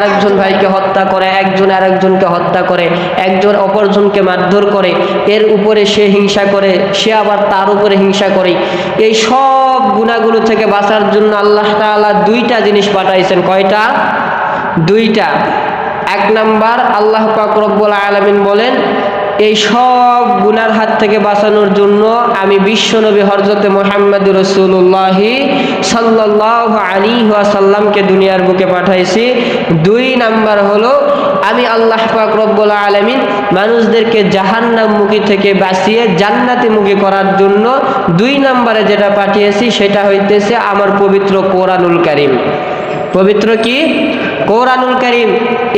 আরেকজন ভাইকে হত্যা করে, একজন আরেকজনকে হত্যা করে, একজন অপরজনকে মারধর করে, এর উপরে সে হিংসা করে, সে আবার তার উপরে হিংসা করে। এই সব গুণাগুলো থেকে বাঁচার জন্য আল্লাহ তাআলা দুইটা জিনিস পাঠাইছেন। কয়টা? দুইটা। এক নাম্বার, আল্লাহ পাক রব্বুল আলামিন বলেন, এই সব গুনার হাত থেকে বাঁচানোর জন্য আমি বিশ্বনবী হরজতে মোহাম্মদ রসুল্লাহি সাল্লাহ দুনিয়ার বুকে পাঠাইছি। দুই নাম্বার হলো, আমি আল্লাহ পাক রব্বুল আলমিন মানুষদেরকে জাহান্নামমুখী থেকে বাঁচিয়ে জান্নাতিমুখী করার জন্য দুই নাম্বারে যেটা পাঠিয়েছি, সেটা হইতেছে আমার পবিত্র কোরআনুল কারিম। পবিত্র কি? কোরআনুল করিম।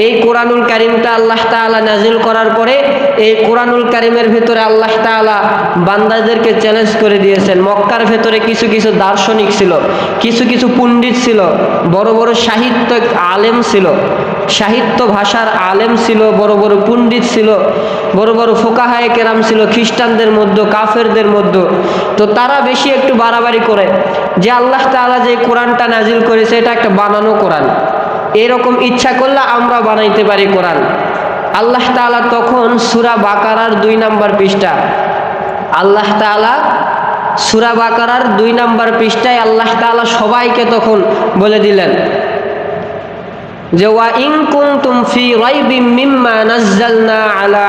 এই কোরআনুল করিমটা আল্লাহ তালা নাজিল করার পরে এই কোরআনুল করিমের ভেতরে আল্লাহ তালা বান্দাদেরকে চ্যালেঞ্জ করে দিয়েছেন। মক্কার ভেতরে কিছু কিছু দার্শনিক ছিল, কিছু কিছু পণ্ডিত ছিল, বড় বড় সাহিত্য আলেম ছিল। সাহিত্য ভাষার আলেম ছিল, বড় বড় পণ্ডিত ছিল, বড় বড় ফোকাহায় কেরাম ছিল, খ্রিস্টানদের মধ্যে, কাফেরদের মধ্যে। তো তারা বেশি একটু বাড়াবাড়ি করে। যে আল্লাহ তাআলা যে কোরআনটা নাজিল করেছে, এটা একটা বানানো কোরআন। এরকম ইচ্ছা করলে আমরা বানাইতে পারি কোরআন। আল্লাহ তাআলা তখন সুরা বাকারার দুই নাম্বার পৃষ্ঠা। আল্লাহ তাআলা সুরা বাকারার দুই নাম্বার পৃষ্ঠায় আল্লাহ তাআলা সবাইকে তখন বলে দিলেন। যে ওয়া ইন কুনতুম ফি আলা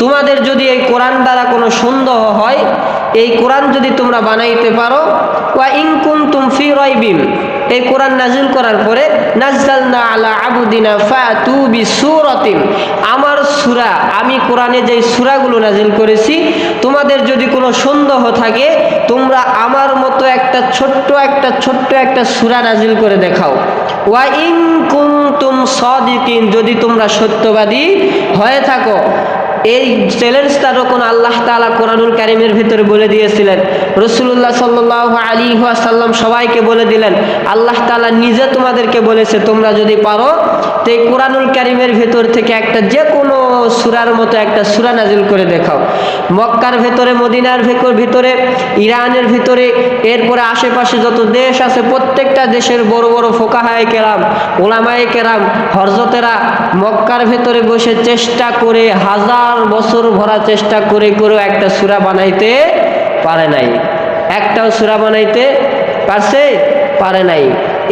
তোমাদের যদি এই কোরআন দ্বারা কোনো সন্দেহ হয়, এই কোরআন যদি তোমরা বানাইতে পারো, ওয়া ইন কুনতুম ফি এই কোরআন নাজিল করার পরে নাজ্জালনা আলা আবদিনা ফাতু বিসূরাতিম। আমার সূরা, আমি কোরআনে যেই সূরাগুলো নাজিল করেছি, তোমাদের যদি কোনো সন্দেহ থাকে, তোমরা আমার মতো একটা ছোট্ট একটা ছোট্ট একটা সুরা নাজিল করে দেখাও। ওয়া ইন কুনতুম সাদিকিন, যদি তোমরা সত্যবাদী হয়ে থাকো এই চ্যালেঞ্জটা যখন আল্লাহ তাআলা কোরআনুল কারিমের ভিতরে বলে দিয়েছিলেন। রসুল্লাহ সাল্লাহ আলী সাল্লাম সবাইকে বলে দিলেন, আল্লাহ তাআলা নিজে তোমাদেরকে বলেছে, তোমরা যদি পারো, তো এই কোরআনুল কারিমের ভেতর থেকে একটা যে কোনো সুরার মতো একটা সুরা নাজিল করে দেখাও। মক্কার ভেতরে, মদিনার ভেতর ভিতরে, ইরানের ভিতরে, এরপরে আশেপাশে যত দেশ আছে, প্রত্যেকটা দেশের বড় বড় ফোকাহায় কেরাম ওলামায়ে কেরাম হরজতেরা মক্কার ভেতরে বসে চেষ্টা করে হাজার বছর ভরা চেষ্টা করে করেও একটা সুরা বানাইতে পারে নাই। একটাও সুরা বানাইতে পারছে? পারে নাই।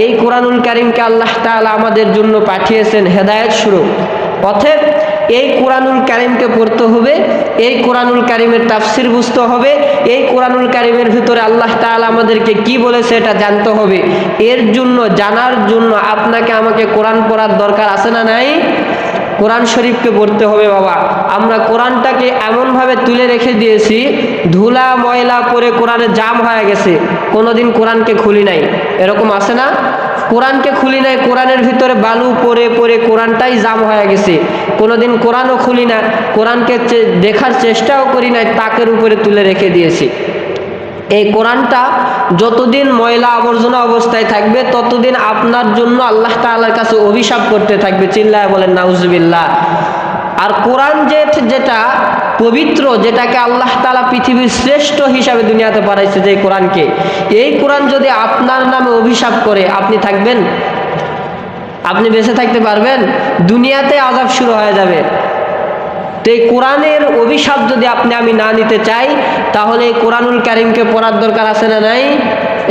এই কোরআনুল কারিমকে আল্লাহ তাআলা আমাদের জন্য পাঠিয়েছেন হেদায়েত স্বরূপ। অতএব এই কোরআনুল কারিমকে পড়তে হবে, এই কোরআনুল কারিমের তাফসির বুঝতে হবে, এই কোরআনুল কারিমের ভিতরে আল্লাহ তাআলা আমাদেরকে কি বলেছে এটা জানতে হবে। এর জন্য, জানার জন্য আপনাকে আমাকে কোরআন পড়ার দরকার আছে না নাই? কোরআন শরীফকে পড়তে হবে বাবা। আমরা কোরআনটাকে এমনভাবে তুলে রেখে দিয়েছি, ধুলা, ময়লা পরে কোরআনে জাম হয়ে গেছে। কোনোদিন কোরআনকে খুলি নাই। এরকম আছে না? কোরআনকে খুলি নাই, কোরআনের ভিতরে বালু পরে পরে কোরআনটাই জাম হয়ে গেছে। কোনোদিন কোরআনও খুলি না। কোরআনকে দেখার চেষ্টাও করি নাই, তাকের উপরে তুলে রেখে দিয়েছি। এই কোরআনটা যতদিন ময়লা আবর্জনা অবস্থায় থাকবে, ততদিন আপনার জন্য আল্লাহ তাআলার কাছে অভিশাপ করতে থাকবে। চিল্লায় বলেন, নাউজুবিল্লাহ। আর কোরআন যে যেটা পবিত্র, যেটাকে আল্লাহ তাআলা পৃথিবীর শ্রেষ্ঠ হিসাবে দুনিয়াতে পাঠাইছে যে কোরআনকে, এই কোরআন যদি আপনার নামে অভিশাপ করে, আপনি থাকবেন? আপনি বেঁচে থাকতে পারবেন? দুনিয়াতে আজাব শুরু হয়ে যাবে। তো এই কোরআনের অভিশাপ যদি আপনি আমি না নিতে চাই, তাহলে এই কোরআনুল কারিমকে পড়ার দরকার আছে না নাই?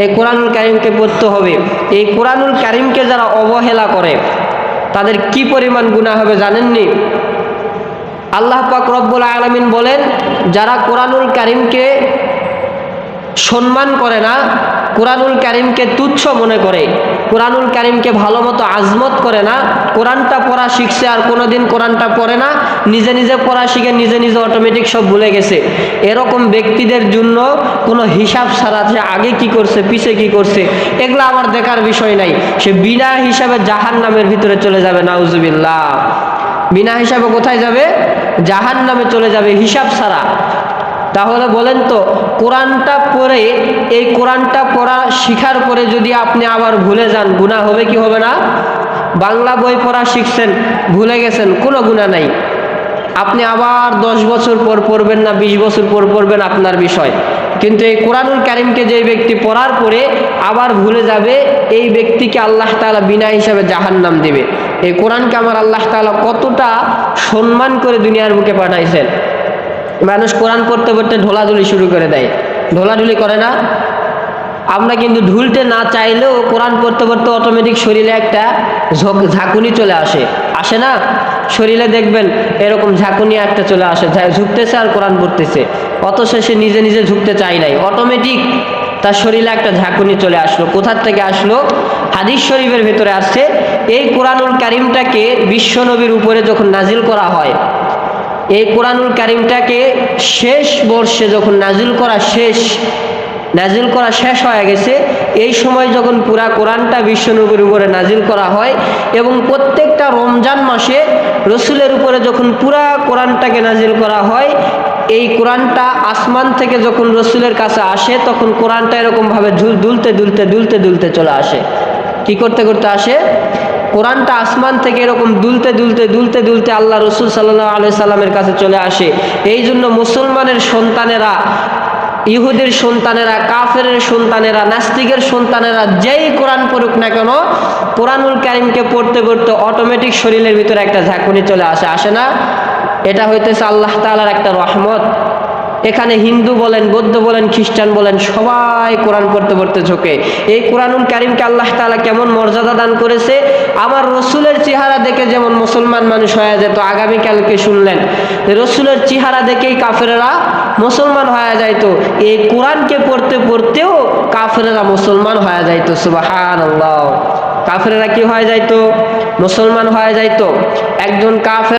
এই কোরআনুল কারিমকে পড়তে হবে। এই কোরআনুল কারিমকে যারা অবহেলা করে, তাদের কি পরিমাণ গুণা হবে জানেননি? আল্লাহ পাক রব্বুল আলমিন বলেন, যারা কোরআনুল কারিমকে সম্মান করে না, কোরআনুল কারিমকে তুচ্ছ মনে করে। কোরআনুল কারিমকে ভালো মতো আজমত করে না, কোরআনটা পড়া শিখছে আর কোনোদিন কোরআনটা পড়ে না, নিজে নিজে পড়া শিখে নিজে নিজে অটোমেটিক সব ভুলে গেছে। এরকম ব্যক্তিদের জন্য কোনো হিসাব ছাড়া যে আগে কি করছে, পিছে কি করছে, এগুলো আমার দেখার বিষয় নাই। সে বিনা হিসাবে জাহান নামের ভিতরে চলে যাবে, নাউজুবিল্লাহ। বিনা হিসাবে কোথায় যাবে? জাহান নামে চলে যাবে হিসাব ছাড়া। তাহলে বলেন তো, কোরআনটা পড়ে, এই কোরআনটা পড়া শিখার পরে যদি আপনি আবার ভুলে যান গুণা হবে কি হবে না? বাংলা বই পড়া শিখছেন, ভুলে গেছেন, কোনো গুণা নাই। আপনি আবার দশ বছর পর পড়বেন না, বিশ বছর পর পড়বেন আপনার বিষয়। কিন্তু এই কোরআনুল কারিমকে যে ব্যক্তি পড়ার পরে আবার ভুলে যাবে, এই ব্যক্তিকে আল্লাহ তাআলা বিনা হিসাবে জাহান্নাম দিবে। এই কোরআনকে আমার আল্লাহ তাআলা কতটা সম্মান করে দুনিয়ার বুকে পাঠাইছেন। মানুষ কোরআন পড়তে পড়তে ঢোলাঢুলি শুরু করে দেয়। ঢোলাঢুলি করে না। আমরা কিন্তু ঢুলতে না চাইলেও কোরআন পড়তে পড়তে অটোমেটিক শরীরে একটা ঝোঁক, ঝাঁকুনি চলে আসে। আসে না? শরীরে দেখবেন এরকম ঝাঁকুনি একটা চলে আসে ঝুঁকতেছে আর কোরআন পড়তেছে। অথচ সে নিজে নিজে ঝুঁকতে চাই নাই। অটোমেটিক তার শরীরে একটা ঝাঁকুনি চলে আসলো। কোথার থেকে আসলো? হাদিস শরীফের ভেতরে আসছে। এই কোরআনুল কারিমটাকে বিশ্বনবীর উপরে যখন নাজিল করা হয় এই কোরআনুল কারিমটাকে শেষ বর্ষে যখন নাজিল করা শেষ, নাজিল করা শেষ হয়ে গেছে, এই সময় যখন পুরা কোরআনটা বিশ্বনবীর উপরে নাজিল করা হয় এবং প্রত্যেকটা রমজান মাসে রসুলের উপরে যখন পুরা কোরআনটাকে নাজিল করা হয়, এই কোরআনটা আসমান থেকে যখন রসুলের কাছে আসে, তখন কোরআনটা এরকমভাবে ঝুল- দুলতে দুলতে দুলতে দুলতে চলে আসে। কি করতে করতে আসে? কোরআনটা আসমান থেকে এরকম দুলতে দুলতে দুলতে দুলতে আল্লাহ রসুল সাল্লাহ আলি সাল্লামের কাছে চলে আসে। এই জন্য মুসলমানের সন্তানেরা, ইহুদের সন্তানেরা কাফের সন্তানেরা, নাস্তিকের সন্তানেরা যেই কোরআন পড়ুক না কেন, কোরআনুল কারিমকে পড়তে পড়তে অটোমেটিক শরীরের ভিতরে একটা ঝাঁকুনি চলে আসে। আসে না? এটা হইতেছে আল্লাহ তালার একটা রহমত। এখানে হিন্দু বলেন, বৌদ্ধ বলেন, খ্রিস্টান বলেন, সবাই কোরআন পড়তে পড়তে ঝোঁকে। এই কোরআনুল কারিমকে আল্লাহ তাআলা কেমন মর্যাদা দান করেছে? আমার রসুলের চেহারা দেখে যেমন মুসলমান মানুষ হয়ে যেত আগামীকালকে শুনলেন, রসুলের চেহারা দেখেই কাফেরেরা মুসলমান হয়ে যাইতো এই কোরআনকে পড়তে পড়তেও কাফেরেরা মুসলমান হয়ে যাইতো সুবাহান কাফেরেরা কি হয়ে যাইতো মুসলমান হয়ে যাইতো একজন কাফের